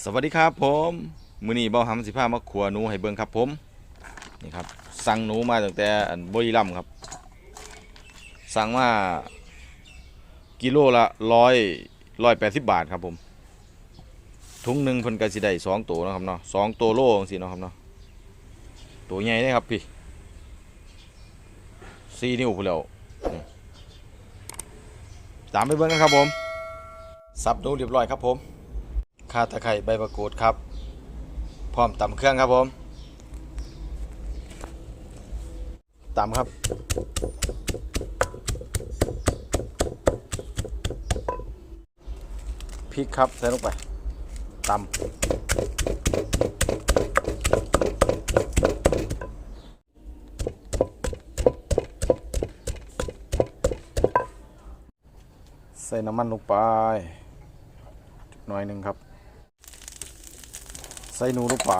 สวัสดีครับผมมือนี้เบาหำสิพามาขัวหนูให้เบิ่งครับผมนี่ครับสั่งหนูมาตั้งแต่อันบุรีรัมย์ครับ สั่งมากิโลละร้อยร้อยแปดสิบบาทครับผมถุงหนึ่งเพิ่นก็สิได้สองตัวนะครับเนาะสองตัวโลจังซี่เนาะครับเนาะตัวใหญ่เลยครับพี่สี่นิ้วพุ่นแล้วตามไปเบิ่งกันครับผมสับหนูเรียบร้อยครับผม ข่าตะไคร้ใบมะกรูดครับ พร้อมตำเครื่องครับผมตำครับ พริกครับ ใส่ลงไปตำใส่น้ำมันลงไปหน่อยหนึ่งครับ ส่หนูลงไป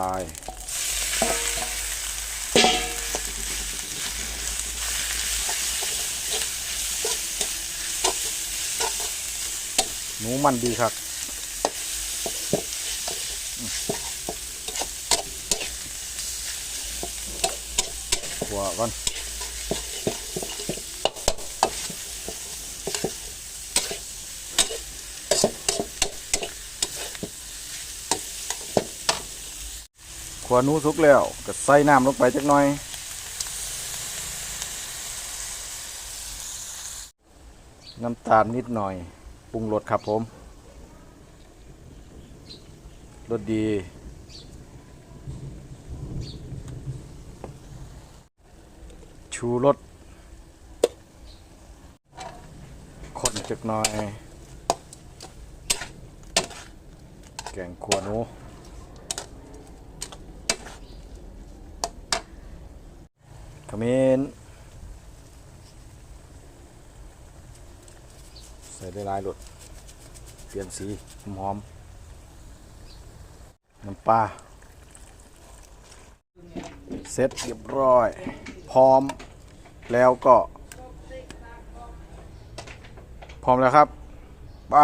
หนูมันดีครับหัวก่อน วหนูสุกแล้วก็ใส่น้ำลงไปจักหน่อย น้ำตาลนิดหน่อยปรุงรสครับผมรสดี ชูรสคนจักหน่อย แกงขัวหนู ขมิ้นใส่ได้หลายรสเปลี่ยนสีหอม น้ำปลาเสร็จเรียบร้อย พร้อมแล้วก็ พร้อมแล้วครับ ไป